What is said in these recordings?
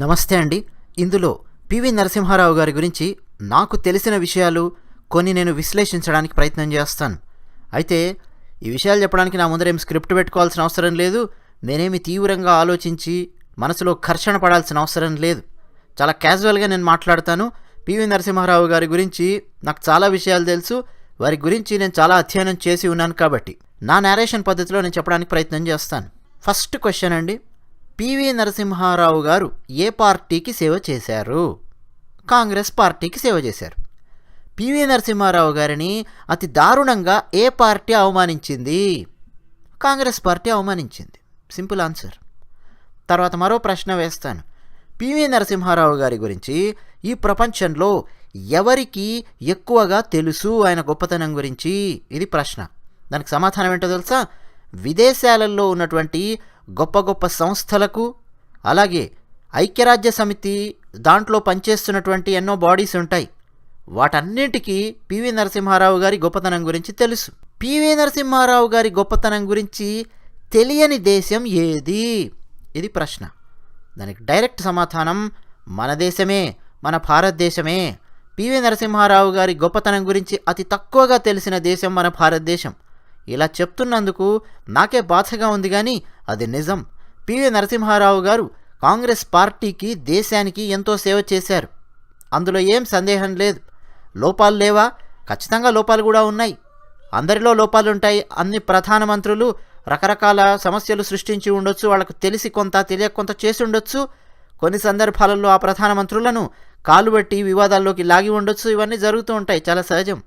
నమస్తే అండి. ఇందులో పివి నరసింహారావు గారి గురించి నాకు తెలిసిన విషయాలు కొన్ని నేను విశ్లేషించడానికి ప్రయత్నం చేస్తాను. అయితే ఈ విషయాలు చెప్పడానికి నా ముందరేం స్క్రిప్ట్ పెట్టుకోవాల్సిన అవసరం లేదు. నేనేమి తీవ్రంగా ఆలోచించి మనసులో ఘర్షణ పడాల్సిన అవసరం లేదు. చాలా క్యాజువల్గా నేను మాట్లాడతాను. పివి నరసింహారావు గారి గురించి నాకు చాలా విషయాలు తెలుసు. వారి గురించి నేను చాలా అధ్యయనం చేసి ఉన్నాను కాబట్టి నా నేరేషన్ పద్ధతిలో నేను చెప్పడానికి ప్రయత్నం చేస్తాను. ఫస్ట్ క్వశ్చన్ అండి. పివి నరసింహారావు గారు ఏ పార్టీకి సేవ చేశారు? కాంగ్రెస్ పార్టీకి సేవ చేశారు. పివి నరసింహారావు గారిని అతి దారుణంగా ఏ పార్టీ అవమానించింది? కాంగ్రెస్ పార్టీ అవమానించింది. Simple answer. తర్వాత మరో ప్రశ్న వేస్తాను. పివి నరసింహారావు గారి గురించి ఈ ప్రపంచంలో ఎవరికి ఎక్కువగా తెలుసు ఆయన గొప్పతనం గురించి? ఇది ప్రశ్న. దానికి సమాధానం ఏంటో తెలుసా? విదేశాలలో ఉన్నటువంటి గొప్ప గొప్ప సంస్థలకు అలాగే ఐక్యరాజ్య సమితి దాంట్లో పనిచేస్తున్నటువంటి ఎన్నో బాడీస్ ఉంటాయి. వాటన్నిటికీ పివి నరసింహారావు గారి గొప్పతనం గురించి తెలుసు. పివి నరసింహారావు గారి గొప్పతనం గురించి తెలియని దేశం ఏది? ఇది ప్రశ్న. దానికి డైరెక్ట్ సమాధానం మన దేశమే మన భారతదేశమే. పివి నరసింహారావు గారి గొప్పతనం గురించి అతి తక్కువగా తెలిసిన దేశం మన భారతదేశం. ఇలా చెప్తున్నందుకు నాకే బాధగా ఉంది కానీ అది నిజం. పివి నరసింహారావు గారు కాంగ్రెస్ పార్టీకి దేశానికి ఎంతో సేవ చేశారు. అందులో ఏం సందేహం లేదు. లోపాలు లేవా? ఖచ్చితంగా లోపాలు కూడా ఉన్నాయి. అందరిలో లోపాలుంటాయి. అన్ని ప్రధానమంత్రులు రకరకాల సమస్యలు సృష్టించి ఉండొచ్చు. వాళ్ళకు తెలిసి కొంత తెలియక కొంత చేసి ఉండొచ్చు. కొన్ని సందర్భాలలో ఆ ప్రధానమంత్రులను కాలుబట్టి వివాదాల్లోకి లాగి ఉండొచ్చు. ఇవన్నీ జరుగుతూ ఉంటాయి. చాలా సహజం.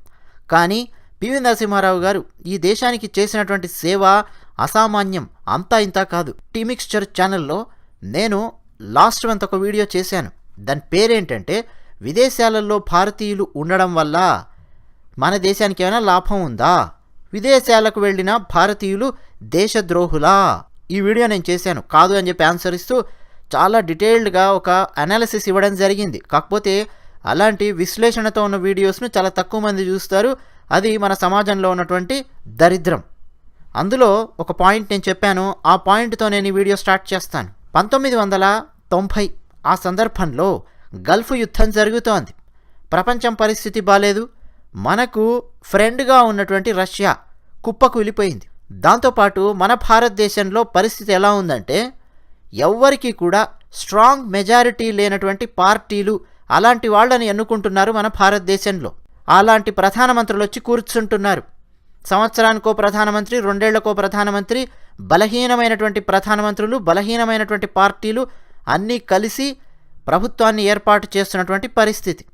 కానీ పివి నరసింహారావు గారు ఈ దేశానికి చేసినటువంటి సేవ అసామాన్యం అంతా ఇంత కాదు. టీమిక్స్చర్ ఛానల్లో నేను లాస్ట్ మంత్ ఒక వీడియో చేశాను. దాని పేరేంటంటే విదేశాలలో భారతీయులు ఉండడం వల్ల మన దేశానికి ఏమైనా లాభం ఉందా? విదేశాలకు వెళ్ళిన భారతీయులు దేశద్రోహులా? ఈ వీడియో నేను చేశాను. కాదు అని చెప్పి ఆన్సర్ ఇస్తూ చాలా డీటెయిల్డ్గా ఒక అనాలిసిస్ ఇవ్వడం జరిగింది. కాకపోతే అలాంటి విశ్లేషణతో ఉన్న వీడియోస్ను చాలా తక్కువ మంది చూస్తారు. అది మన సమాజంలో ఉన్నటువంటి దరిద్రం. అందులో ఒక పాయింట్ నేను చెప్పాను. ఆ పాయింట్తో నేను ఈ వీడియో స్టార్ట్ చేస్తాను. పంతొమ్మిది వందల తొంభై ఆ సందర్భంలో గల్ఫ్ యుద్ధం జరుగుతోంది. ప్రపంచం పరిస్థితి బాలేదు. మనకు ఫ్రెండ్గా ఉన్నటువంటి రష్యా కుప్పకు వెళ్ళిపోయింది. దాంతోపాటు మన భారతదేశంలో పరిస్థితి ఎలా ఉందంటే ఎవ్వరికీ కూడా స్ట్రాంగ్ మెజారిటీ లేనటువంటి పార్టీలు అలాంటి వాళ్ళని ఎన్నుకుంటున్నారు మన భారతదేశంలో. అలాంటి ప్రధానమంత్రులు వచ్చి కూర్చుంటున్నారు. సంవత్సరానికో ప్రధానమంత్రి రెండేళ్ళకో ప్రధానమంత్రి బలహీనమైనటువంటి ప్రధానమంత్రులు బలహీనమైనటువంటి పార్టీలు అన్నీ కలిసి ప్రభుత్వాన్ని ఏర్పాటు చేస్తున్నటువంటి పరిస్థితి.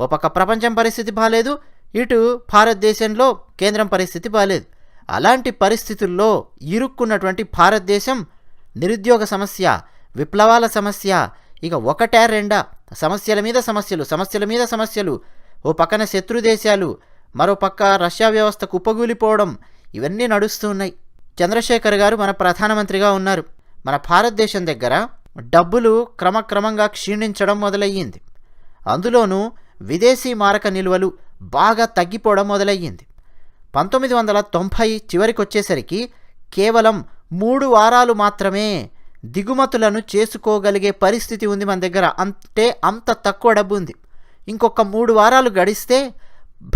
ఓ పక్క ప్రపంచం పరిస్థితి బాగాలేదు ఇటు భారతదేశంలో కేంద్రం పరిస్థితి బాగాలేదు అలాంటి పరిస్థితుల్లో ఇరుక్కున్నటువంటి భారతదేశం నిరుద్యోగ సమస్య విప్లవాల సమస్య ఇక ఒకటే రెండా? సమస్యల మీద సమస్యలు సమస్యల మీద సమస్యలు ఓ పక్కన శత్రు దేశాలు మరో పక్క రష్యా వ్యవస్థ కుప్పగూలిపోవడం ఇవన్నీ నడుస్తూ ఉన్నాయి. చంద్రశేఖర్ గారు మన ప్రధానమంత్రిగా ఉన్నారు. మన భారతదేశం దగ్గర డబ్బులు క్రమక్రమంగా క్షీణించడం మొదలయ్యింది. అందులోనూ విదేశీ మారక నిల్వలు బాగా తగ్గిపోవడం మొదలయ్యింది. పంతొమ్మిది వందల తొంభై చివరికి వచ్చేసరికి కేవలం మూడు వారాలు మాత్రమే దిగుమతులను చేసుకోగలిగే పరిస్థితి ఉంది మన దగ్గర. అంటే అంత తక్కువ డబ్బు ఉంది ఇంకొక మూడు వారాలు గడిస్తే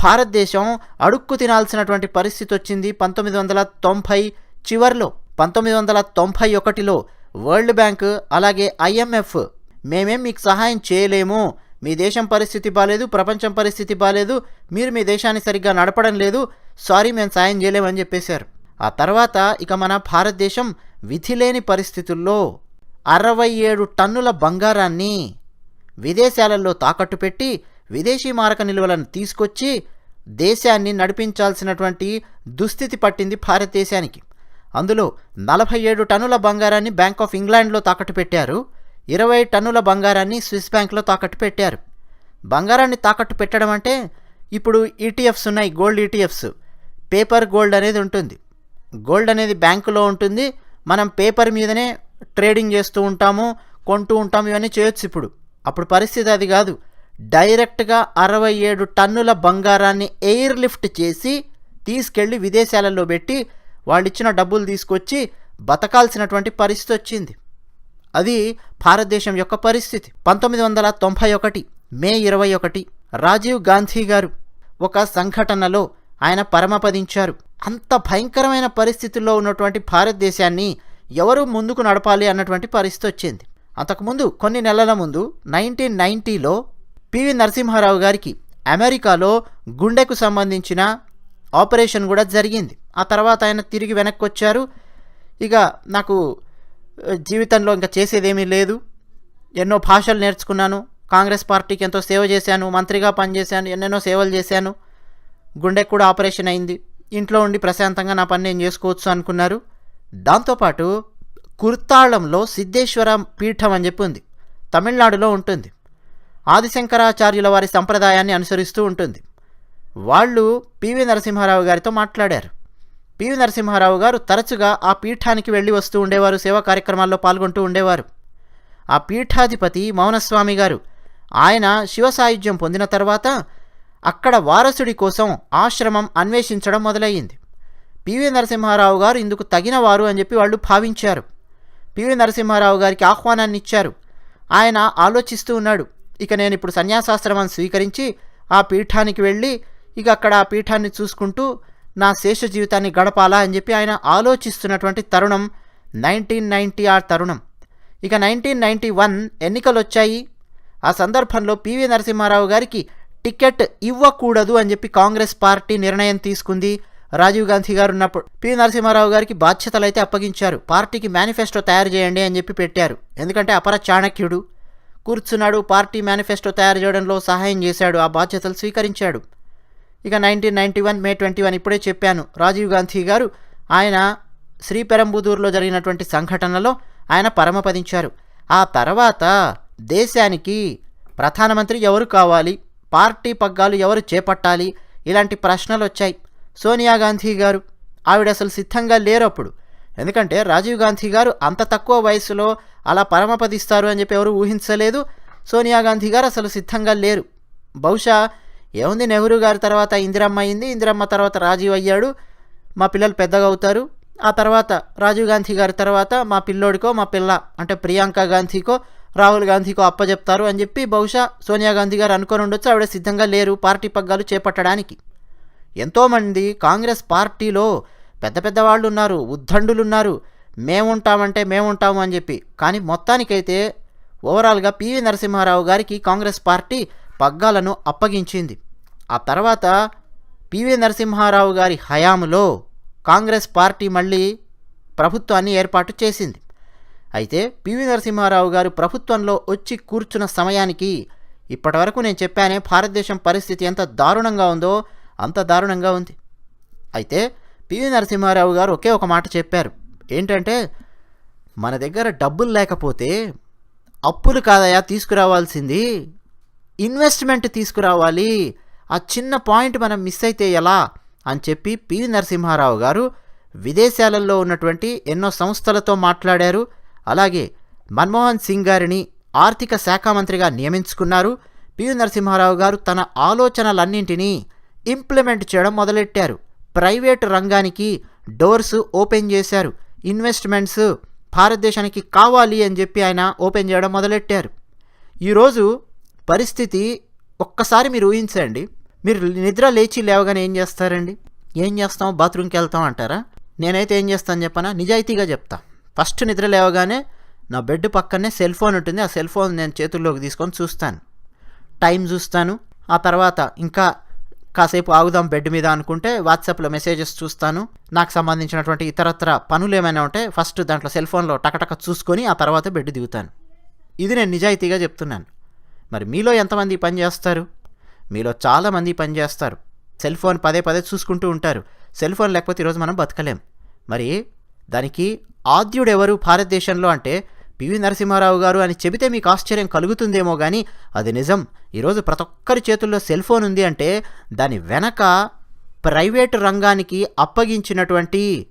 భారతదేశం అడుక్కు తినాల్సినటువంటి పరిస్థితి వచ్చింది పంతొమ్మిది వందల తొంభై చివరిలో. పంతొమ్మిది వందల తొంభై ఒకటిలో వరల్డ్ బ్యాంక్ అలాగే ఐఎంఎఫ్ మేమేం మీకు సహాయం చేయలేము. మీ దేశం పరిస్థితి బాగాలేదు ప్రపంచం పరిస్థితి బాగాలేదు మీరు మీ దేశాన్ని సరిగ్గా నడపడం లేదు సారీ మేము సాయం చేయలేమని చెప్పేశారు. ఆ తర్వాత ఇక మన భారతదేశం విధిలేని పరిస్థితుల్లో అరవై ఏడు టన్నుల బంగారాన్ని విదేశాలలో తాకట్టు పెట్టి విదేశీ మారక నిల్వలను తీసుకొచ్చి దేశాన్ని నడిపించాల్సినటువంటి దుస్థితి పట్టింది భారతదేశానికి. అందులో నలభై ఏడు టన్నుల బంగారాన్ని బ్యాంక్ ఆఫ్ ఇంగ్లాండ్లో తాకట్టు పెట్టారు. ఇరవై టన్నుల బంగారాన్ని స్విస్ బ్యాంక్లో తాకట్టు పెట్టారు. బంగారాన్ని తాకట్టు పెట్టడం అంటే ఇప్పుడు ఈటీఎఫ్స్ ఉన్నాయి గోల్డ్ ఈటీఎఫ్స్ పేపర్ గోల్డ్ అనేది ఉంటుంది. గోల్డ్ అనేది బ్యాంకులో ఉంటుంది. మనం పేపర్ మీదనే ట్రేడింగ్ చేస్తూ ఉంటాము కొంటూ ఉంటాము ఇవన్నీ చేయొచ్చు ఇప్పుడు. అప్పుడు పరిస్థితి అది కాదు. డైరెక్ట్గా అరవై ఏడు టన్నుల బంగారాన్ని ఎయిర్ లిఫ్ట్ చేసి తీసుకెళ్ళి విదేశాలలో పెట్టి వాళ్ళు ఇచ్చిన డబ్బులు తీసుకొచ్చి బతకాల్సినటువంటి పరిస్థితి వచ్చింది. అది భారతదేశం యొక్క పరిస్థితి. పంతొమ్మిది వందల తొంభై ఒకటి మే ఇరవై ఒకటి రాజీవ్ గాంధీ గారు ఒక సంఘటనలో ఆయన పరమపదించారు. అంత భయంకరమైన పరిస్థితుల్లో ఉన్నటువంటి భారతదేశాన్ని ఎవరు ముందుకు నడపాలి అన్నటువంటి పరిస్థితి వచ్చింది. అంతకుముందు కొన్ని నెలల ముందు నైన్టీన్ నైంటీలో పివి నరసింహారావు గారికి అమెరికాలో గుండెకు సంబంధించిన ఆపరేషన్ కూడా జరిగింది. ఆ తర్వాత ఆయన తిరిగి వెనక్కి వచ్చారు ఇక నాకు జీవితంలో ఇంకా చేసేదేమీ లేదు. ఎన్నో భాషలు నేర్చుకున్నాను. కాంగ్రెస్ పార్టీకి ఎంతో సేవ చేశాను. మంత్రిగా పనిచేశాను. ఎన్నెన్నో సేవలు చేశాను. గుండెకు కూడా ఆపరేషన్ అయింది. ఇంట్లో ఉండి ప్రశాంతంగా నా పని నేను చేసుకోవచ్చు అనుకున్నారు. దాంతోపాటు కుర్తాళంలో సిద్ధేశ్వర పీఠం అని చెప్పి ఉంది. తమిళనాడులో ఉంటుంది. ఆదిశంకరాచార్యుల వారి సంప్రదాయాన్ని అనుసరిస్తూ ఉంటుంది. వాళ్ళు పివి నరసింహారావు గారితో మాట్లాడారు. పివి నరసింహారావు గారు తరచుగా ఆ పీఠానికి వెళ్ళి వస్తూ ఉండేవారు సేవా కార్యక్రమాల్లో పాల్గొంటూ ఉండేవారు. ఆ పీఠాధిపతి మౌనస్వామి గారు ఆయన శివ సాయుధ్యం పొందిన తర్వాత అక్కడ వారసుడి కోసం ఆశ్రమం అన్వేషించడం మొదలయ్యింది. పివి నరసింహారావు గారు ఇందుకు తగినవారు అని చెప్పి వాళ్ళు భావించారు. పివి నరసింహారావు గారికి ఆహ్వానాన్ని ఇచ్చారు. ఆయన ఆలోచిస్తూ ఉన్నాడు. ఇక నేను ఇప్పుడు సన్యాసాశ్రమం స్వీకరించి ఆ పీఠానికి వెళ్ళి ఇక అక్కడ ఆ పీఠాన్ని చూసుకుంటూ నా శేష జీవితాన్ని గడపాలా అని చెప్పి ఆయన ఆలోచిస్తున్నటువంటి తరుణం నైన్టీన్ నైంటీ ఆ తరుణం. ఇక నైన్టీన్ నైంటీ వన్ ఎన్నికలు వచ్చాయి ఆ సందర్భంలో పివి నరసింహారావు గారికి టికెట్ ఇవ్వకూడదు అని చెప్పి కాంగ్రెస్ పార్టీ నిర్ణయం తీసుకుంది. రాజీవ్ గాంధీ గారు ఉన్నప్పుడు పి. నరసింహారావు గారికి బాధ్యతలు అయితే అప్పగించారు. పార్టీకి మేనిఫెస్టో తయారు చేయండి అని చెప్పి పెట్టారు. ఎందుకంటే అపర చాణక్యుడు కూర్చున్నాడు పార్టీ మేనిఫెస్టో తయారు చేయడంలో సహాయం చేశాడు ఆ బాధ్యతలు స్వీకరించాడు. ఇక nineteen ninety one May twenty one ఇప్పుడే చెప్పాను. రాజీవ్ గాంధీ గారు ఆయన శ్రీపెరంబుదూరులో జరిగినటువంటి సంఘటనలో ఆయన పరమపదించారు. ఆ తర్వాత దేశానికి ప్రధానమంత్రి ఎవరు కావాలి? పార్టీ పగ్గాలు ఎవరు చేపట్టాలి? ఇలాంటి ప్రశ్నలు వచ్చాయి. సోనియా గాంధీ గారు. ఆవిడ అసలు సిద్ధంగా లేరు అప్పుడు ఎందుకంటే రాజీవ్ గాంధీ గారు అంత తక్కువ వయసులో అలా పరమపదిస్తారు అని చెప్పి ఎవరు ఊహించలేదు. సోనియా గాంధీ గారు అసలు సిద్ధంగా లేరు. బహుశా ఏముంది నెహ్రూ గారి తర్వాత ఇందిరమ్మ అయింది. ఇందిరమ్మ తర్వాత రాజీవ్ అయ్యాడు. మా పిల్లలు పెద్దగా అవుతారు. ఆ తర్వాత రాజీవ్ గాంధీ గారి తర్వాత మా పిల్లోడికో మా పిల్ల అంటే ప్రియాంక గాంధీకో రాహుల్ గాంధీకో అప్పచెప్తారు అని చెప్పి బహుశా సోనియా గాంధీ గారు అనుకొని ఉండొచ్చు. ఆవిడ సిద్ధంగా లేరు. పార్టీ పగ్గాలు చేపట్టడానికి. ఎంతోమంది కాంగ్రెస్ పార్టీలో పెద్ద పెద్దవాళ్ళు ఉన్నారు ఉద్దండులున్నారు. మేముంటామంటే మేముంటాము అని చెప్పి. కానీ మొత్తానికైతే ఓవరాల్గా పివి నరసింహారావు గారికి కాంగ్రెస్ పార్టీ పగ్గాలను అప్పగించింది. ఆ తర్వాత పివి నరసింహారావు గారి హయాంలో కాంగ్రెస్ పార్టీ మళ్ళీ ప్రభుత్వాన్ని ఏర్పాటు చేసింది. అయితే పివి నరసింహారావు గారు ప్రభుత్వంలో వచ్చి కూర్చున్న సమయానికి ఇప్పటివరకు నేను చెప్పానే భారతదేశం పరిస్థితి ఎంత దారుణంగా ఉందో అంత దారుణంగా ఉంది. అయితే పివి నరసింహారావు గారు ఒకే ఒక మాట చెప్పారు. ఏంటంటే మన దగ్గర డబ్బులు లేకపోతే అప్పులు కాదయా తీసుకురావాల్సింది. ఇన్వెస్ట్మెంట్ తీసుకురావాలి. ఆ చిన్న పాయింట్ మనం మిస్ అయితే ఎలా? అని చెప్పి పివి నరసింహారావు గారు విదేశాలలో ఉన్నటువంటి ఎన్నో సంస్థలతో మాట్లాడారు. అలాగే మన్మోహన్ సింగ్ గారిని ఆర్థిక శాఖ మంత్రిగా నియమించుకున్నారు. పివి నరసింహారావు గారు తన ఆలోచనలన్నింటినీ ఇంప్లిమెంట్ చేయడం మొదలెట్టారు. ప్రైవేటు రంగానికి డోర్స్ ఓపెన్ చేశారు. ఇన్వెస్ట్మెంట్స్ భారతదేశానికి కావాలి అని చెప్పి ఆయన ఓపెన్ చేయడం మొదలెట్టారు. ఈరోజు పరిస్థితి ఒక్కసారి మీరు ఊహించండి. మీరు నిద్ర లేచి లేవగానే ఏం చేస్తారండి? ఏం చేస్తాం? బాత్రూమ్కి వెళ్తాం అంటారా? నేనైతే ఏం చేస్తాను చెప్పనా? నిజాయితీగా చెప్తా. ఫస్ట్ నిద్ర లేవగానే నా బెడ్ పక్కనే సెల్ ఫోన్ ఉంటుంది. ఆ సెల్ ఫోన్ నేను చేతుల్లోకి తీసుకొని చూస్తాను. టైం చూస్తాను. ఆ తర్వాత ఇంకా కాసేపు ఆగుదాం బెడ్ మీద అనుకుంటే వాట్సాప్లో మెసేజెస్ చూస్తాను. నాకు సంబంధించినటువంటి ఇతరత్ర పనులు ఏమైనా ఉంటే ఫస్ట్ దాంట్లో సెల్ ఫోన్లో టకటక చూసుకొని ఆ తర్వాత బెడ్ దిగుతాను. ఇది నేను నిజాయితీగా చెప్తున్నాను. మరి మీలో ఎంతమంది పని చేస్తారు? మీలో చాలామంది పని చేస్తారు. సెల్ ఫోన్ పదే పదే చూసుకుంటూ ఉంటారు. సెల్ ఫోన్ లేకపోతే ఈరోజు మనం బతకలేం. మరి దానికి ఆద్యుడెవరు భారతదేశంలో అంటే పివి నరసింహారావు గారు అని చెబితే మీకు ఆశ్చర్యం కలుగుతుందేమో కానీ అది నిజం. ఈరోజు ప్రతి ఒక్కరి చేతుల్లో సెల్ ఫోన్ ఉంది అంటే దాని వెనక ప్రైవేటు రంగానికి అప్పగించినటువంటి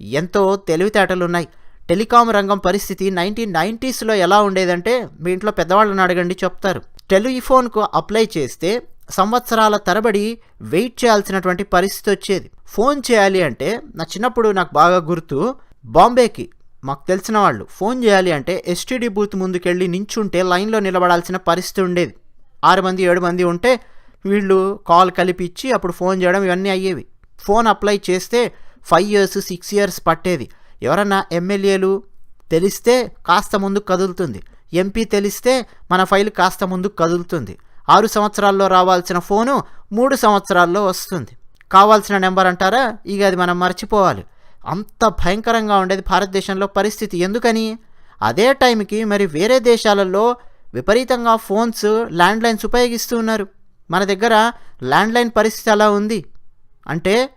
ఎంతో తెలివితేటలు ఉన్నాయి టెలికాం రంగం పరిస్థితి నైన్టీన్ నైంటీస్లో ఎలా ఉండేదంటే మీ ఇంట్లో పెద్దవాళ్ళని అడగండి చెప్తారు. టెలిఫోన్కు అప్లై చేస్తే సంవత్సరాల తరబడి వెయిట్ చేయాల్సినటువంటి పరిస్థితి వచ్చేది. ఫోన్ చేయాలి అంటే నా చిన్నప్పుడు నాకు బాగా గుర్తు బాంబేకి మాకు తెలిసిన వాళ్ళు. ఫోన్ చేయాలి అంటే ఎస్టీడీ బూత్ ముందుకెళ్ళి నించుంటే లైన్లో నిలబడాల్సిన పరిస్థితి ఉండేది. ఆరు మంది ఏడు మంది ఉంటే వీళ్ళు కాల్ కలిపి ఇచ్చి అప్పుడు ఫోన్ చేయడం ఇవన్నీ అయ్యేవి. ఫోన్ అప్లై చేస్తే ఫైవ్ ఇయర్స్ సిక్స్ ఇయర్స్ పట్టేది. ఎవరన్నా ఎమ్మెల్యేలు తెలిస్తే కాస్త ముందుకు కదులుతుంది. ఎంపీ తెలిస్తే మన ఫైల్ కాస్త ముందుకు కదులుతుంది. ఆరు సంవత్సరాల్లో రావాల్సిన ఫోను మూడు సంవత్సరాల్లో వస్తుంది. కావాల్సిన నెంబర్ అంటారా? ఇక అది మనం మర్చిపోవాలి. అంత భయంకరంగా ఉండేది భారతదేశంలో పరిస్థితి ఎందుకని? అదే టైంకి మరి వేరే దేశాలలో విపరీతంగా ఫోన్స్ ల్యాండ్లైన్స్ ఉపయోగిస్తూ ఉన్నారు. మన దగ్గర ల్యాండ్లైన్ పరిస్థితి అలా ఉంది. అంటే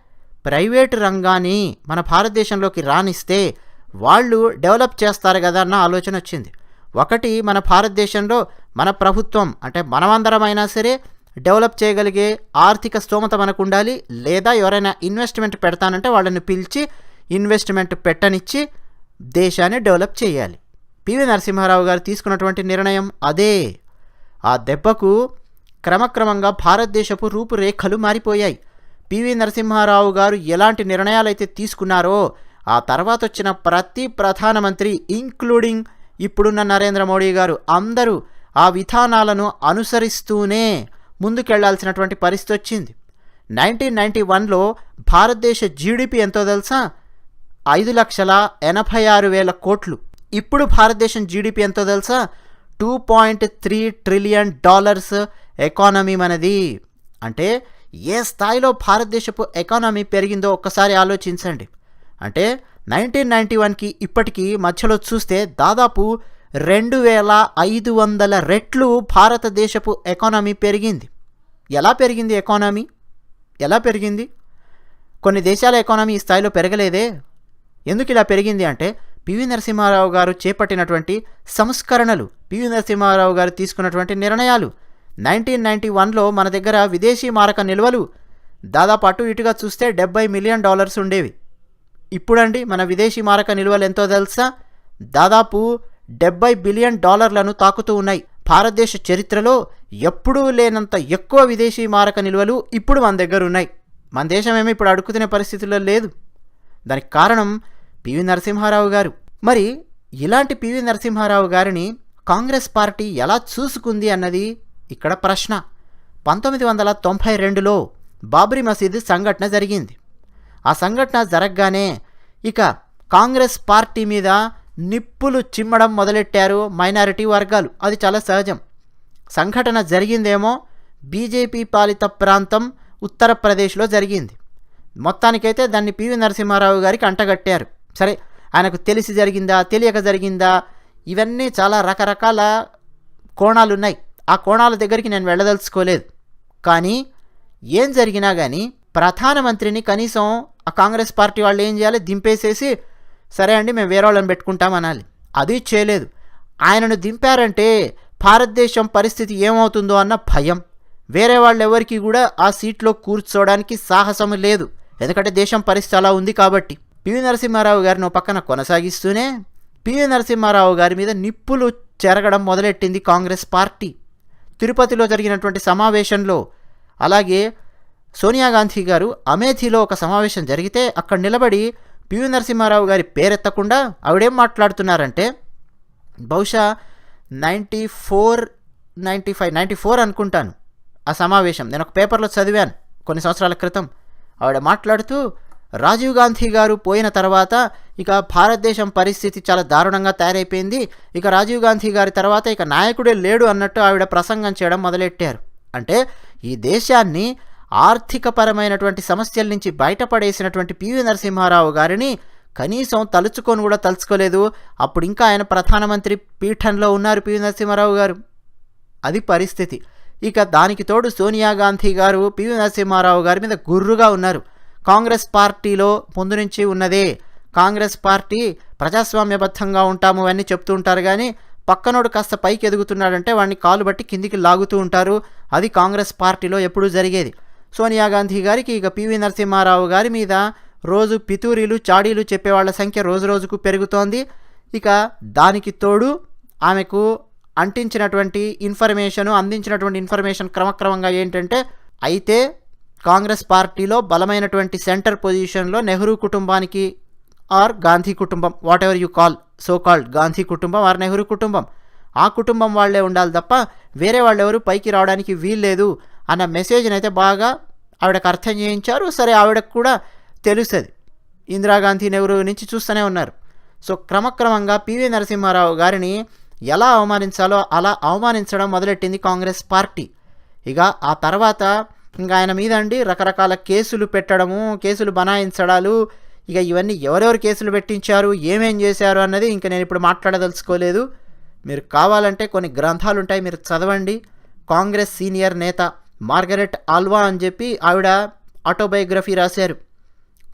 ప్రైవేటు రంగాన్ని మన భారతదేశంలోకి రానిస్తే వాళ్ళు డెవలప్ చేస్తారు కదా అన్న ఆలోచన వచ్చింది. ఒకటి మన భారతదేశంలో మన ప్రభుత్వం అంటే మనమందరమైనా సరే డెవలప్ చేయగలిగే ఆర్థిక స్తోమత మనకు ఉండాలి. లేదా ఎవరైనా ఇన్వెస్ట్మెంట్ పెడతానంటే వాళ్ళని పిలిచి ఇన్వెస్ట్మెంట్ పెట్టనిచ్చి దేశాన్ని డెవలప్ చేయాలి. పివి నరసింహారావు గారు తీసుకున్నటువంటి నిర్ణయం అదే. ఆ దెబ్బకు క్రమక్రమంగా భారతదేశపు రూపురేఖలు మారిపోయాయి. పివి నరసింహారావు గారు ఎలాంటి నిర్ణయాలు అయితే తీసుకున్నారో ఆ తర్వాత వచ్చిన ప్రతి ప్రధానమంత్రి ఇంక్లూడింగ్ ఇప్పుడున్న నరేంద్ర మోడీ గారు అందరూ ఆ విధానాలను అనుసరిస్తూనే ముందుకెళ్ళాల్సినటువంటి పరిస్థితి వచ్చింది. నైన్టీన్ నైంటీ వన్లో భారతదేశ జీడిపి ఎంతో తెలుసా? ఐదు లక్షల ఎనభై ఆరు వేల కోట్లు. ఇప్పుడు భారతదేశం జీడిపి ఎంతో తెలుసా? Two point three trillion dollars economy మనది. అంటే ఏ స్థాయిలో భారతదేశపు ఎకానమీ పెరిగిందో ఒక్కసారి ఆలోచించండి. అంటే నైన్టీన్ నైంటీ వన్కి ఇప్పటికీ మధ్యలో చూస్తే దాదాపు రెండు వేల ఐదు వందల రెట్లు భారతదేశపు ఎకానమీ పెరిగింది. ఎలా పెరిగింది ఎకానమీ? ఎలా పెరిగింది? కొన్ని దేశాల ఎకానమీ ఈ స్థాయిలో పెరగలేదే. ఎందుకు ఇలా పెరిగింది అంటే పివి నరసింహారావు గారు చేపట్టినటువంటి సంస్కరణలు పివి నరసింహారావు గారు తీసుకున్నటువంటి నిర్ణయాలు. నైన్టీన్ నైంటీ వన్లో మన దగ్గర విదేశీ మారక నిల్వలు దాదాపు అటు ఇటుగా చూస్తే డెబ్బై మిలియన్ డాలర్స్ ఉండేవి. ఇప్పుడండి మన విదేశీ మారక నిల్వలు ఎంతో తెలుసా? దాదాపు డెబ్బై బిలియన్ డాలర్లను తాకుతూ ఉన్నాయి. భారతదేశ చరిత్రలో ఎప్పుడూ లేనంత ఎక్కువ విదేశీ మారక నిల్వలు ఇప్పుడు మన దగ్గర ఉన్నాయి. మన దేశం ఏమి ఇప్పుడు అడుక్కునే పరిస్థితుల్లో లేదు. దానికి కారణం పివి నరసింహారావు గారు. మరి ఇలాంటి పివి నరసింహారావు గారిని కాంగ్రెస్ పార్టీ ఎలా చూసుకుంది అన్నది ఇక్కడ ప్రశ్న. పంతొమ్మిది వందల తొంభై రెండులో బాబ్రీ మసీదు సంఘటన జరిగింది. ఆ సంఘటన జరగగానే ఇక కాంగ్రెస్ పార్టీ మీద నిప్పులు చిమ్మడం మొదలెట్టారు మైనారిటీ వర్గాలు. అది చాలా సహజం. సంఘటన జరిగిందేమో బీజేపీ పాలిత ప్రాంతం ఉత్తరప్రదేశ్లో జరిగింది. మొత్తానికైతే దాన్ని పివి నరసింహారావు గారికి అంటగట్టారు. సరే ఆయనకు తెలిసి జరిగిందా తెలియక జరిగిందా ఇవన్నీ చాలా రకరకాల కోణాలు ఉన్నాయి ఆ కోణాల దగ్గరికి నేను వెళ్ళదలుచుకోలేదు. కానీ ఏం జరిగినా కానీ ప్రధానమంత్రిని కనీసం ఆ కాంగ్రెస్ పార్టీ వాళ్ళు ఏం చేయాలి? దింపేసేసి సరే అండి మేము వేరే వాళ్ళని పెట్టుకుంటాం అనాలి అది చేయలేదు. ఆయనను దింపారంటే భారతదేశం పరిస్థితి ఏమవుతుందో అన్న భయం. వేరే వాళ్ళు కూడా ఆ సీట్లో కూర్చోవడానికి సాహసం లేదు. ఎందుకంటే దేశం పరిస్థితి అలా ఉంది కాబట్టి. పివి నరసింహారావు గారిని పక్కన కొనసాగిస్తూనే పివి నరసింహారావు గారి మీద నిప్పులు చెరగడం మొదలెట్టింది కాంగ్రెస్ పార్టీ. తిరుపతిలో జరిగినటువంటి సమావేశంలో అలాగే సోనియా గాంధీ గారు అమేథీలో ఒక సమావేశం జరిగితే అక్కడ నిలబడి పివి నరసింహారావు గారి పేరెత్తకుండా ఆవిడేం మాట్లాడుతున్నారంటే బహుశా ninety four ninety five ninety four అనుకుంటాను ఆ సమావేశం. నేను ఒక పేపర్లో చదివాను కొన్ని సంవత్సరాల క్రితం. ఆవిడ మాట్లాడుతూ రాజీవ్ గాంధీ గారు పోయిన తర్వాత ఇక భారతదేశం పరిస్థితి చాలా దారుణంగా తయారైపోయింది. ఇక రాజీవ్ గాంధీ గారి తర్వాత ఇక నాయకుడే లేడు అన్నట్టు ఆవిడ ప్రసంగం చేయడం మొదలెట్టారు. అంటే ఈ దేశాన్ని ఆర్థికపరమైనటువంటి సమస్యల నుంచి బయటపడేసినటువంటి పివి నరసింహారావు గారిని కనీసం తలుచుకొని కూడా తలుచుకోలేదు. అప్పుడు ఇంకా ఆయన ప్రధానమంత్రి పీఠంలో ఉన్నారు పివి నరసింహారావు గారు. అది పరిస్థితి. ఇక దానికి తోడు సోనియా గాంధీ గారు పివి నరసింహారావు గారి మీద గుర్రుగా ఉన్నారు. కాంగ్రెస్ పార్టీలో ముందు నుంచి ఉన్నదే. కాంగ్రెస్ పార్టీ ప్రజాస్వామ్యబద్ధంగా ఉంటాము అని చెప్తూ ఉంటారు కానీ పక్కనోడు కాస్త పైకి ఎదుగుతున్నాడంటే వాడిని కాలు బట్టి కిందికి లాగుతూ ఉంటారు. అది కాంగ్రెస్ పార్టీలో ఎప్పుడూ జరిగేది. సోనియా గాంధీ గారికి ఇక పివి నరసింహారావు గారి మీద రోజు పితూరీలు చాడీలు చెప్పేవాళ్ళ సంఖ్య రోజు రోజుకు పెరుగుతోంది. ఇక దానికి తోడు ఆమెకు అంటించినటువంటి ఇన్ఫర్మేషను అందించినటువంటి ఇన్ఫర్మేషన్ క్రమక్రమంగా ఏంటంటే అయితే కాంగ్రెస్ పార్టీలో బలమైనటువంటి సెంటర్ పొజిషన్లో నెహ్రూ కుటుంబానికి ఆర్ గాంధీ కుటుంబం whatever you call so called Gandhi కుటుంబం ఆర్ నెహ్రూ కుటుంబం. ఆ కుటుంబం వాళ్ళే ఉండాలి తప్ప వేరే వాళ్ళెవరు పైకి రావడానికి వీల్లేదు అన్న మెసేజ్ని అయితే బాగా ఆవిడకు అర్థం చేయించారు. సరే ఆవిడకు కూడా తెలుస్తుంది. ఇందిరాగాంధీ నెహ్రూ నుంచి చూస్తూనే ఉన్నారు. సో క్రమక్రమంగా పివి నరసింహారావు గారిని ఎలా అవమానించాలో అలా అవమానించడం మొదలెట్టింది కాంగ్రెస్ పార్టీ. ఇక ఆ తర్వాత ఇంకా ఆయన మీద అండి రకరకాల కేసులు పెట్టడము కేసులు బనాయించడాలు ఇక ఇవన్నీ ఎవరెవరు కేసులు పెట్టించారు ఏమేం చేశారు అన్నది ఇంకా నేను ఇప్పుడు మాట్లాడదలుచుకోలేదు. మీరు కావాలంటే కొన్ని గ్రంథాలు ఉంటాయి మీరు చదవండి. కాంగ్రెస్ సీనియర్ నేత మార్గరెట్ ఆల్వా అని చెప్పి ఆవిడ ఆటోబయోగ్రఫీ రాశారు.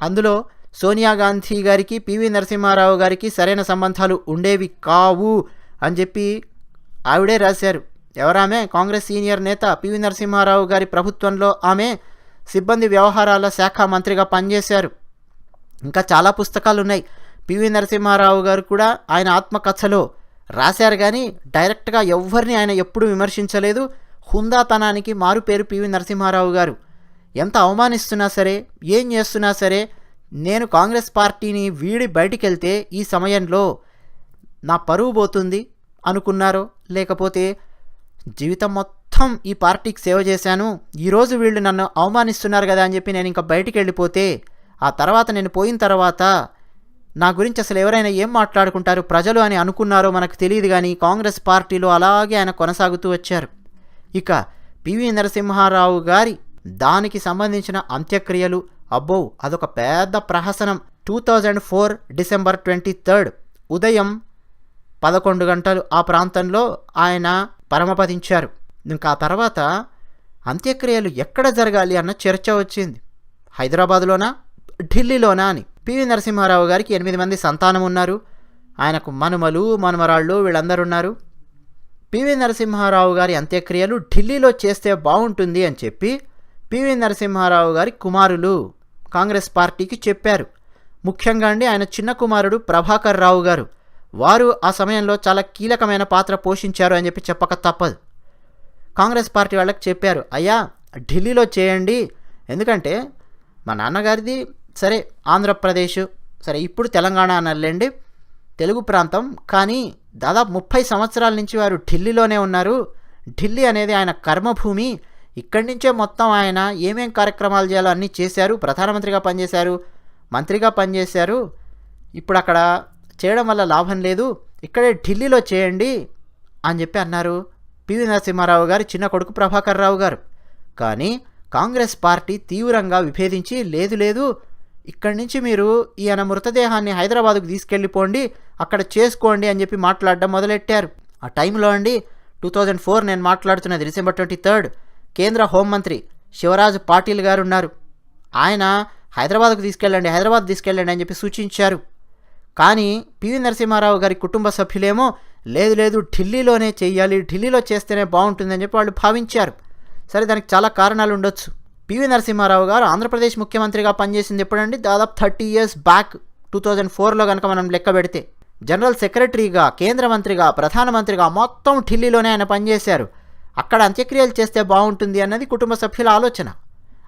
అందులో సోనియా గాంధీ గారికి పివి నరసింహారావు గారికి సరైన సంబంధాలు ఉండేవి కావు. అని చెప్పి ఆవిడే రాశారు. ఎవరామె? కాంగ్రెస్ సీనియర్ నేత పివి నరసింహారావు గారి ప్రభుత్వంలో ఆమె సిబ్బంది వ్యవహారాల శాఖ మంత్రిగా పనిచేశారు. ఇంకా చాలా పుస్తకాలు ఉన్నాయి పివి నరసింహారావు గారు కూడా ఆయన ఆత్మకథలో రాశారు కానీ డైరెక్ట్గా ఎవ్వరిని ఆయన ఎప్పుడూ విమర్శించలేదు. హుందాతనానికి మారు పేరు పివి నరసింహారావు గారు. ఎంత అవమానిస్తున్నా సరే ఏం చేస్తున్నా సరే నేను కాంగ్రెస్ పార్టీని వీడి బయటికి వెళ్తే ఈ సమయంలో నా పరువు పోతుంది అనుకున్నారో లేకపోతే జీవితం మొత్తం ఈ పార్టీకి సేవ చేశాను ఈరోజు వీళ్ళు నన్ను అవమానిస్తున్నారు కదా అని చెప్పి నేను ఇంకా బయటికి వెళ్ళిపోతే ఆ తర్వాత నేను పోయిన తర్వాత నా గురించి అసలు ఎవరైనా ఏం మాట్లాడుకుంటారు ప్రజలు అని అనుకున్నారో మనకు తెలియదు కానీ కాంగ్రెస్ పార్టీలో అలాగే ఆయన కొనసాగుతూ వచ్చారు. ఇక పివి నరసింహారావు గారి దానికి సంబంధించిన అంత్యక్రియలు అబ్బో అదొక పెద్ద ప్రహసనం. Two thousand four December twenty third ఉదయం పదకొండు గంటలు ఆ ప్రాంతంలో ఆయన పరమపదించారు. ఇంకా ఆ తర్వాత అంత్యక్రియలు ఎక్కడ జరగాలి అన్న చర్చ వచ్చింది. హైదరాబాద్లోనా? ఢిల్లీలోనా అని. పివి నరసింహారావు గారికి ఎనిమిది మంది సంతానం ఉన్నారు ఆయనకు మనుమలు మనుమరాళ్ళు వీళ్ళందరూ ఉన్నారు పివి నరసింహారావు గారి అంత్యక్రియలు ఢిల్లీలో చేస్తే బాగుంటుంది అని చెప్పి పివి నరసింహారావు గారి కుమారులు కాంగ్రెస్ పార్టీకి చెప్పారు. ముఖ్యంగా అండి ఆయన చిన్న కుమారుడు ప్రభాకర్ రావు గారు. వారు ఆ సమయంలో చాలా కీలకమైన పాత్ర పోషించారు అని చెప్పి చెప్పక తప్పదు. కాంగ్రెస్ పార్టీ వాళ్ళకి చెప్పారు అయ్యా ఢిల్లీలో చేయండి. ఎందుకంటే మా నాన్నగారిది సరే ఆంధ్రప్రదేశ్ సరే ఇప్పుడు తెలంగాణ అనలేండి తెలుగు ప్రాంతం. కానీ దాదాపు ముప్పై సంవత్సరాల నుంచి వారు ఢిల్లీలోనే ఉన్నారు. ఢిల్లీ అనేది ఆయన కర్మభూమి. ఇక్కడి నుంచే మొత్తం ఆయన ఏమేం కార్యక్రమాలు చేయాలో అన్నీ చేశారు. ప్రధానమంత్రిగా పనిచేశారు మంత్రిగా పనిచేశారు. ఇప్పుడు అక్కడ చేయడం వల్ల లాభం లేదు. ఇక్కడే ఢిల్లీలో చేయండి అని చెప్పి అన్నారు. పివి నరసింహారావు గారి చిన్న కొడుకు ప్రభాకర్ రావు గారు. కానీ కాంగ్రెస్ పార్టీ తీవ్రంగా విభేదించి లేదు లేదు ఇక్కడి నుంచి మీరు ఈయన మృతదేహాన్ని హైదరాబాద్కు తీసుకెళ్ళిపోండి అక్కడ చేసుకోండి అని చెప్పి మాట్లాడడం మొదలెట్టారు. ఆ టైంలో అండి టూ థౌజండ్ ఫోర్ నేను మాట్లాడుతున్నది డిసెంబర్ ట్వంటీ థర్డ్ కేంద్ర హోంమంత్రి శివరాజ్ పాటిల్ గారు ఉన్నారు. ఆయన హైదరాబాద్కు తీసుకెళ్ళండి హైదరాబాద్ తీసుకెళ్ళండి అని చెప్పి సూచించారు. కానీ పివి నరసింహారావు గారి కుటుంబ సభ్యులేమో లేదు లేదు ఢిల్లీలోనే చేయాలి ఢిల్లీలో చేస్తేనే బాగుంటుందని చెప్పి వాళ్ళు భావించారు. సరే దానికి చాలా కారణాలు ఉండొచ్చు. పివి నరసింహారావు గారు ఆంధ్రప్రదేశ్ ముఖ్యమంత్రిగా పనిచేసింది ఎప్పుడండి? దాదాపు thirty years back two thousand ఫోర్లో కనుక మనం లెక్క పెడితే. జనరల్ సెక్రటరీగా కేంద్ర మంత్రిగా ప్రధానమంత్రిగా మొత్తం ఢిల్లీలోనే ఆయన పనిచేశారు. అక్కడ అంత్యక్రియలు చేస్తే బాగుంటుంది అన్నది కుటుంబ సభ్యుల ఆలోచన.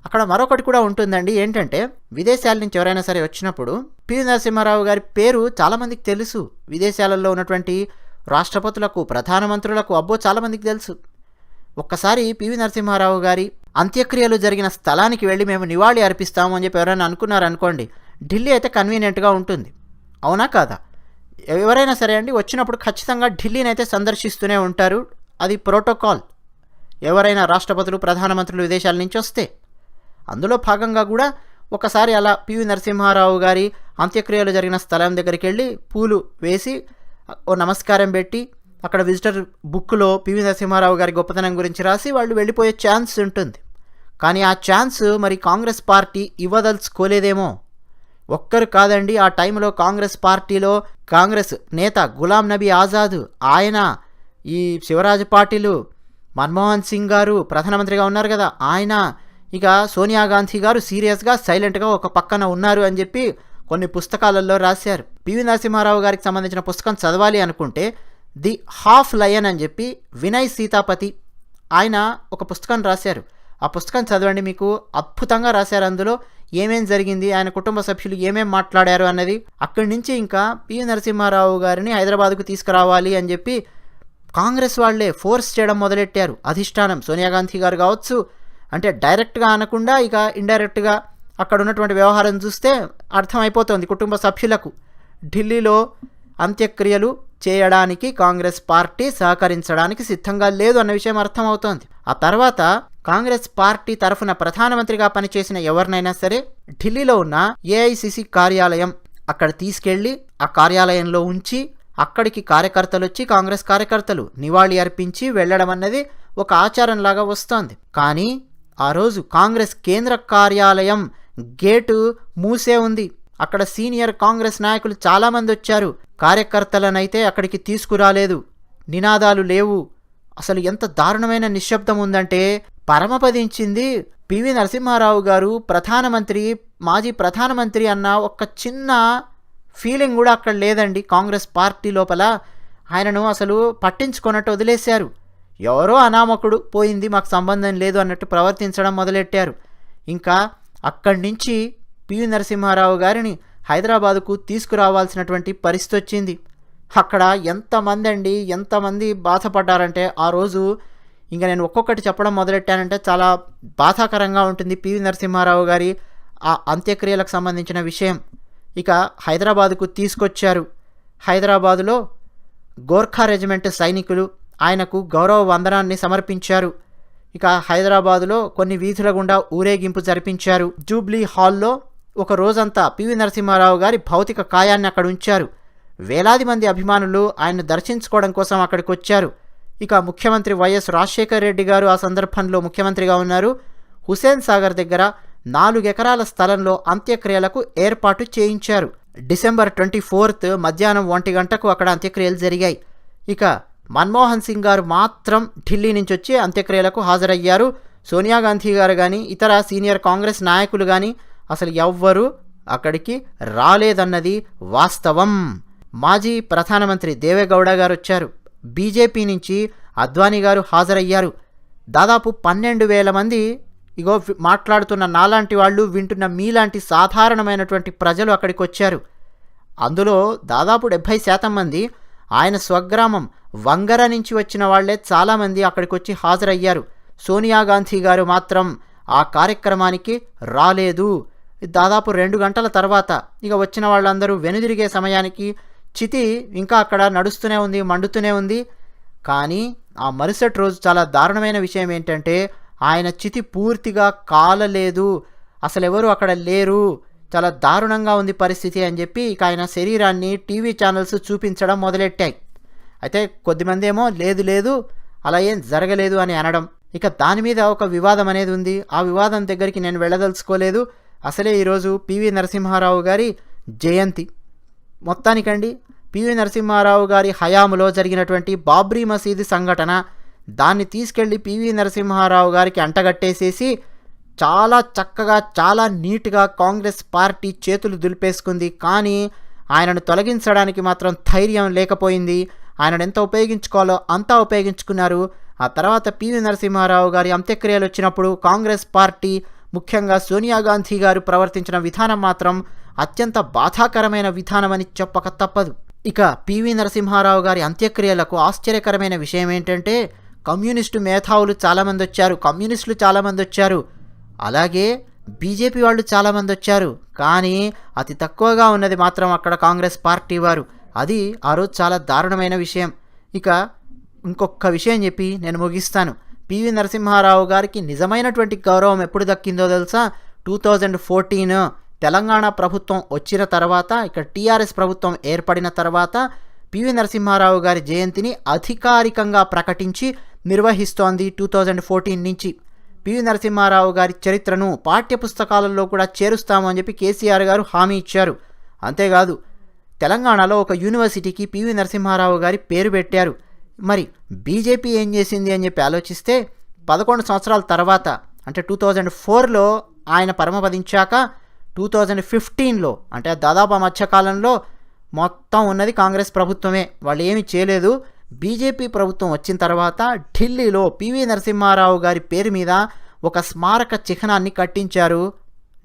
అక్కడ మరొకటి కూడా ఉంటుందండి. ఏంటంటే విదేశాల నుంచి ఎవరైనా సరే వచ్చినప్పుడు పివి నరసింహారావు గారి పేరు చాలామందికి తెలుసు. విదేశాలలో ఉన్నటువంటి రాష్ట్రపతులకు ప్రధానమంత్రులకు అబ్బో చాలామందికి తెలుసు. ఒక్కసారి పివి నరసింహారావు గారి అంత్యక్రియలు జరిగిన స్థలానికి వెళ్ళి మేము నివాళి అర్పిస్తాము అని చెప్పి ఎవరైనా అనుకున్నారనుకోండి ఢిల్లీ అయితే కన్వీనియంట్గా ఉంటుంది. అవునా కాదా? ఎవరైనా సరే అండి వచ్చినప్పుడు ఖచ్చితంగా ఢిల్లీని అయితే సందర్శిస్తూనే ఉంటారు. అది ప్రోటోకాల్. ఎవరైనా రాష్ట్రపతులు ప్రధానమంత్రులు విదేశాల నుంచి వస్తే అందులో భాగంగా కూడా ఒకసారి అలా పివి నరసింహారావు గారి అంత్యక్రియలు జరిగిన స్థలం దగ్గరికి వెళ్ళి పూలు వేసి ఓ నమస్కారం పెట్టి అక్కడ విజిటర్ బుక్లో పివి నరసింహారావు గారి గొప్పతనం గురించి రాసి వాళ్ళు వెళ్ళిపోయే ఛాన్స్ ఉంటుంది. కానీ ఆ ఛాన్స్ మరి కాంగ్రెస్ పార్టీ ఇవ్వదలుచుకోలేదేమో. ఒక్కరు కాదండి ఆ టైంలో కాంగ్రెస్ పార్టీలో కాంగ్రెస్ నేత గులాం నబీ ఆజాద్ ఆయన ఈ శివరాజు పాటిలు మన్మోహన్ సింగ్ గారు ప్రధానమంత్రిగా ఉన్నారు కదా ఆయన ఇక సోనియా గాంధీ గారు సీరియస్గా సైలెంట్గా ఒక పక్కన ఉన్నారు అని చెప్పి కొన్ని పుస్తకాలలో రాశారు. పివి నరసింహారావు గారికి సంబంధించిన పుస్తకం చదవాలి అనుకుంటే ది హాఫ్ లయన్ అని చెప్పి వినయ్ సీతాపతి ఆయన ఒక పుస్తకం రాశారు. ఆ పుస్తకం చదవండి మీకు అద్భుతంగా రాశారు. అందులో ఏమేం జరిగింది ఆయన కుటుంబ సభ్యులు ఏమేం మాట్లాడారు అన్నది అక్కడి నుంచి ఇంకా పివి నరసింహారావు గారిని హైదరాబాద్కు తీసుకురావాలి అని చెప్పి కాంగ్రెస్ వాళ్ళే ఫోర్స్ చేయడం మొదలెట్టారు. అధిష్టానం సోనియా గాంధీ గారు కావచ్చు అంటే డైరెక్ట్గా అనకుండా ఇక ఇండైరెక్ట్గా అక్కడ ఉన్నటువంటి వ్యవహారం చూస్తే అర్థమైపోతుంది కుటుంబ సభ్యులకు. ఢిల్లీలో అంత్యక్రియలు చేయడానికి కాంగ్రెస్ పార్టీ సహకరించడానికి సిద్ధంగా లేదు అన్న విషయం అర్థమవుతోంది. ఆ తర్వాత కాంగ్రెస్ పార్టీ తరఫున ప్రధానమంత్రిగా పనిచేసిన ఎవరినైనా సరే ఢిల్లీలో ఉన్న ఏఐసిసి కార్యాలయం అక్కడ తీసుకెళ్ళి ఆ కార్యాలయంలో ఉంచి అక్కడికి కార్యకర్తలు వచ్చి కాంగ్రెస్ కార్యకర్తలు నివాళి అర్పించి వెళ్ళడం అన్నది ఒక ఆచారంలాగా వస్తోంది. కానీ ఆ రోజు కాంగ్రెస్ కేంద్ర కార్యాలయం గేటు మూసే ఉంది. అక్కడ సీనియర్ కాంగ్రెస్ నాయకులు చాలామంది వచ్చారు. కార్యకర్తలనైతే అక్కడికి తీసుకురాలేదు. నినాదాలు లేవు. అసలు ఎంత దారుణమైన నిశ్శబ్దం ఉందంటే పరమపదించింది పివి నరసింహారావు గారు ప్రధానమంత్రి మాజీ ప్రధానమంత్రి అన్న ఒక చిన్న ఫీలింగ్ కూడా అక్కడ లేదండి కాంగ్రెస్ పార్టీ లోపల. ఆయనను అసలు పట్టించుకున్నట్టు వదిలేశారు. ఎవరో అనామకుడు పోయింది మాకు సంబంధం లేదు అన్నట్టు ప్రవర్తించడం మొదలెట్టారు. ఇంకా అక్కడి నుంచి పివి నరసింహారావు గారిని హైదరాబాదుకు తీసుకురావాల్సినటువంటి పరిస్థితి వచ్చింది. అక్కడ ఎంతమంది అండి ఎంతమంది బాధపడ్డారంటే ఆ రోజు ఇంకా నేను ఒక్కొక్కటి చెప్పడం మొదలెట్టానంటే చాలా బాధాకరంగా ఉంటుంది పివి నరసింహారావు గారి ఆ అంత్యక్రియలకు సంబంధించిన విషయం. ఇక హైదరాబాదుకు తీసుకొచ్చారు. హైదరాబాదులో గోర్ఖా రెజిమెంట్ సైనికులు ఆయనకు గౌరవ వందనాన్ని సమర్పించారు. ఇక హైదరాబాదులో కొన్ని వీధుల గుండా ఊరేగింపు జరిపించారు. జూబ్లీ హాల్లో ఒక రోజంతా పివి నరసింహారావు గారి భౌతిక కాయాన్ని అక్కడ ఉంచారు. వేలాది మంది అభిమానులు ఆయన్ను దర్శించుకోవడం కోసం అక్కడికి వచ్చారు ఇక ముఖ్యమంత్రి వైఎస్ రాజశేఖర్ రెడ్డి గారు ఆ సందర్భంలో ముఖ్యమంత్రిగా ఉన్నారు. హుసేన్ సాగర్ దగ్గర నాలుగు ఎకరాల స్థలంలో అంత్యక్రియలకు ఏర్పాటు చేయించారు. డిసెంబర్ ట్వంటీ ఫోర్త్ మధ్యాహ్నం ఒంటి గంటకు అక్కడ అంత్యక్రియలు జరిగాయి. ఇక మన్మోహన్ సింగ్ గారు మాత్రం ఢిల్లీ నుంచి వచ్చి అంత్యక్రియలకు హాజరయ్యారు. సోనియా గాంధీ గారు కానీ ఇతర సీనియర్ కాంగ్రెస్ నాయకులు కానీ అసలు ఎవ్వరూ అక్కడికి రాలేదన్నది వాస్తవం. మాజీ ప్రధానమంత్రి దేవేగౌడ గారు వచ్చారు. బీజేపీ నుంచి అద్వానీ గారు హాజరయ్యారు. దాదాపు పన్నెండు వేల మంది ఇగో మాట్లాడుతున్న నాలాంటి వాళ్ళు వింటున్న మీలాంటి సాధారణమైనటువంటి ప్రజలు అక్కడికి వచ్చారు. అందులో దాదాపు డెబ్భై శాతం మంది ఆయన స్వగ్రామం వంగర నుంచి వచ్చిన వాళ్ళే చాలామంది అక్కడికి వచ్చి హాజరయ్యారు. సోనియా గాంధీ గారు మాత్రం ఆ కార్యక్రమానికి రాలేదు. దాదాపు రెండు గంటల తర్వాత ఇక వచ్చిన వాళ్ళందరూ వెనుదిరిగే సమయానికి చితి ఇంకా అక్కడ నడుస్తూనే ఉంది మండుతూనే ఉంది. కానీ ఆ మరుసటి రోజు చాలా దారుణమైన విషయం ఏంటంటే ఆయన చితి పూర్తిగా కాలలేదు. అసలు ఎవరు అక్కడ లేరు. చాలా దారుణంగా ఉంది పరిస్థితి అని చెప్పి ఇక ఆయన శరీరాన్ని టీవీ ఛానల్స్ చూపించడం మొదలెట్టాయి. అయితే కొద్దిమంది ఏమో లేదు లేదు అలా ఏం జరగలేదు అని అనడం. ఇక దాని మీద ఒక వివాదం అనేది ఉంది. ఆ వివాదం దగ్గరికి నేను వెళ్ళదలుచుకోలేదు. అసలే ఈరోజు పివి నరసింహారావు గారి జయంతి. మొత్తానికండి పివి నరసింహారావు గారి హయాములో జరిగినటువంటి బాబ్రీ మసీదు సంఘటన దాన్ని తీసుకెళ్ళి పివి నరసింహారావు గారికి అంటగట్టేసేసి చాలా చక్కగా చాలా నీట్గా కాంగ్రెస్ పార్టీ చేతులు దులిపేసుకుంది. కానీ ఆయనను తొలగించడానికి మాత్రం ధైర్యం లేకపోయింది. ఆయనను ఎంత ఉపయోగించుకోవాలో అంతా ఉపయోగించుకున్నారు. ఆ తర్వాత పివి నరసింహారావు గారి అంత్యక్రియలు వచ్చినప్పుడు కాంగ్రెస్ పార్టీ ముఖ్యంగా సోనియా గాంధీ గారు ప్రవర్తించిన విధానం మాత్రం అత్యంత బాధాకరమైన విధానమని చెప్పక తప్పదు. ఇక పివి నరసింహారావు గారి అంత్యక్రియలకు ఆశ్చర్యకరమైన విషయం ఏంటంటే కమ్యూనిస్టు మేధావులు చాలామంది వచ్చారు. కమ్యూనిస్టులు చాలామంది వచ్చారు. అలాగే బీజేపీ వాళ్ళు చాలామంది వచ్చారు కానీ అతి తక్కువగా ఉన్నది మాత్రం అక్కడ కాంగ్రెస్ పార్టీ వారు. అది ఆ రోజు చాలా దారుణమైన విషయం. ఇక ఇంకొక విషయం చెప్పి నేను ముగిస్తాను. పివి నరసింహారావు గారికి నిజమైనటువంటి గౌరవం ఎప్పుడు దక్కిందో తెలుసా? టూ థౌజండ్ ఫోర్టీన్ తెలంగాణ ప్రభుత్వం వచ్చిన తర్వాత ఇక్కడ టీఆర్ఎస్ ప్రభుత్వం ఏర్పడిన తర్వాత పివి నరసింహారావు గారి జయంతిని అధికారికంగా ప్రకటించి నిర్వహిస్తోంది టూ థౌజండ్ ఫోర్టీన్ నుంచి. పివి నరసింహారావు గారి చరిత్రను పాఠ్యపుస్తకాలలో కూడా చేరుస్తామని చెప్పి కేసీఆర్ గారు హామీ ఇచ్చారు. అంతేకాదు తెలంగాణలో ఒక యూనివర్సిటీకి పివి నరసింహారావు గారి పేరు పెట్టారు. మరి బీజేపీ ఏం చేసింది అని చెప్పి ఆలోచిస్తే పదకొండు సంవత్సరాల తర్వాత అంటే టూ థౌజండ్ ఫోర్లో ఆయన పరమపదించాక టూ థౌజండ్ ఫిఫ్టీన్లో అంటే దాదాపు ఆ మధ్యకాలంలో మొత్తం ఉన్నది కాంగ్రెస్ ప్రభుత్వమే. వాళ్ళు ఏమీ చేయలేదు. బీజేపీ ప్రభుత్వం వచ్చిన తర్వాత ఢిల్లీలో పివి నరసింహారావు గారి పేరు మీద ఒక స్మారక చిహ్నాన్ని కట్టించారు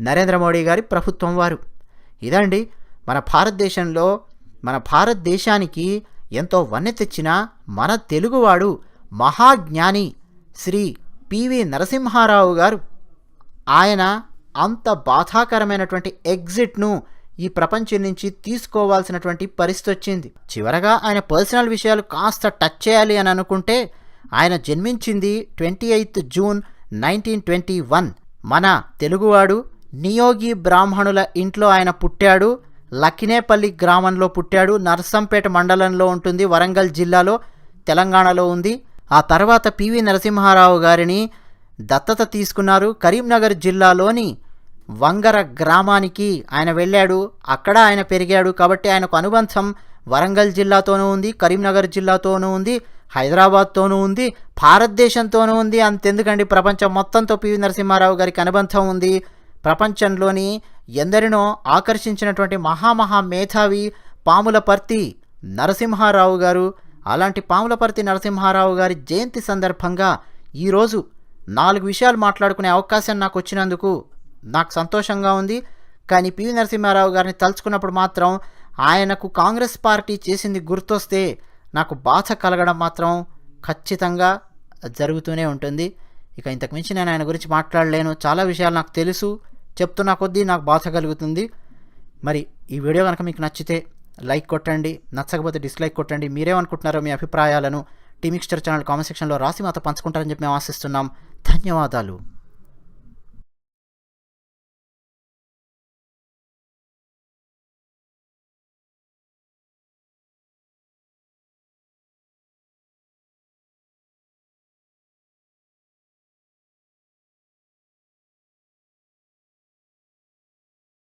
నరేంద్ర మోడీ గారి ప్రభుత్వం వారు. ఇదండి మన భారతదేశంలో మన భారతదేశానికి ఎంతో వన్నె తెచ్చిన మన తెలుగువాడు మహాజ్ఞాని శ్రీ పివి నరసింహారావు గారు. ఆయన అంత బాధాకరమైనటువంటి ఎగ్జిట్ను ఈ ప్రపంచం నుంచి తీసుకోవాల్సినటువంటి పరిస్థితి వచ్చింది. చివరగా ఆయన పర్సనల్ విషయాలు కాస్త టచ్ చేయాలి అని అనుకుంటే ఆయన జన్మించింది twenty eighth June nineteen twenty one. మన తెలుగువాడు నియోగి బ్రాహ్మణుల ఇంట్లో ఆయన పుట్టాడు. లకినేపల్లి గ్రామంలో పుట్టాడు. నర్సంపేట మండలంలో ఉంటుంది. వరంగల్ జిల్లాలో తెలంగాణలో ఉంది. ఆ తర్వాత పివి నరసింహారావు గారిని దత్తత తీసుకున్నారు. కరీంనగర్ జిల్లాలోని వంగర గ్రామానికి ఆయన వెళ్ళాడు. అక్కడ ఆయన పెరిగాడు కాబట్టి ఆయనకు అనుబంధం వరంగల్ జిల్లాతోనూ ఉంది కరీంనగర్ జిల్లాతోనూ ఉంది హైదరాబాద్తోనూ ఉంది భారతదేశంతోనూ ఉంది. అంతెందుకండి? ప్రపంచం మొత్తంతో పివి నరసింహారావు గారికి అనుబంధం ఉంది. ప్రపంచంలోని ఎందరినో ఆకర్షించినటువంటి మహామహా మేధావి పాములపర్తి నరసింహారావు గారు. అలాంటి పాములపర్తి నరసింహారావు గారి జయంతి సందర్భంగా ఈరోజు నాలుగు విషయాలు మాట్లాడుకునే అవకాశం నాకు వచ్చినందుకు నాకు సంతోషంగా ఉంది. కానీ పివి నరసింహారావు గారిని తలుచుకున్నప్పుడు మాత్రం ఆయనకు కాంగ్రెస్ పార్టీ చేసింది గుర్తొస్తే నాకు బాధ కలగడం మాత్రం ఖచ్చితంగా జరుగుతూనే ఉంటుంది. ఇక ఇంతకు మించి నేను ఆయన గురించి మాట్లాడలేను. చాలా విషయాలు నాకు తెలుసు. చెప్తున్న కొద్దీ నాకు బాధ కలుగుతుంది. మరి ఈ వీడియో కనుక మీకు నచ్చితే లైక్ కొట్టండి. నచ్చకపోతే డిస్లైక్ కొట్టండి. మీరేమనుకుంటున్నారో మీ అభిప్రాయాలను టీమిక్స్టర్ ఛానల్ కామెంట్ సెక్షన్లో రాసి మాతో పంచుకుంటారని చెప్పి మేము ఆశిస్తున్నాం. ధన్యవాదాలు.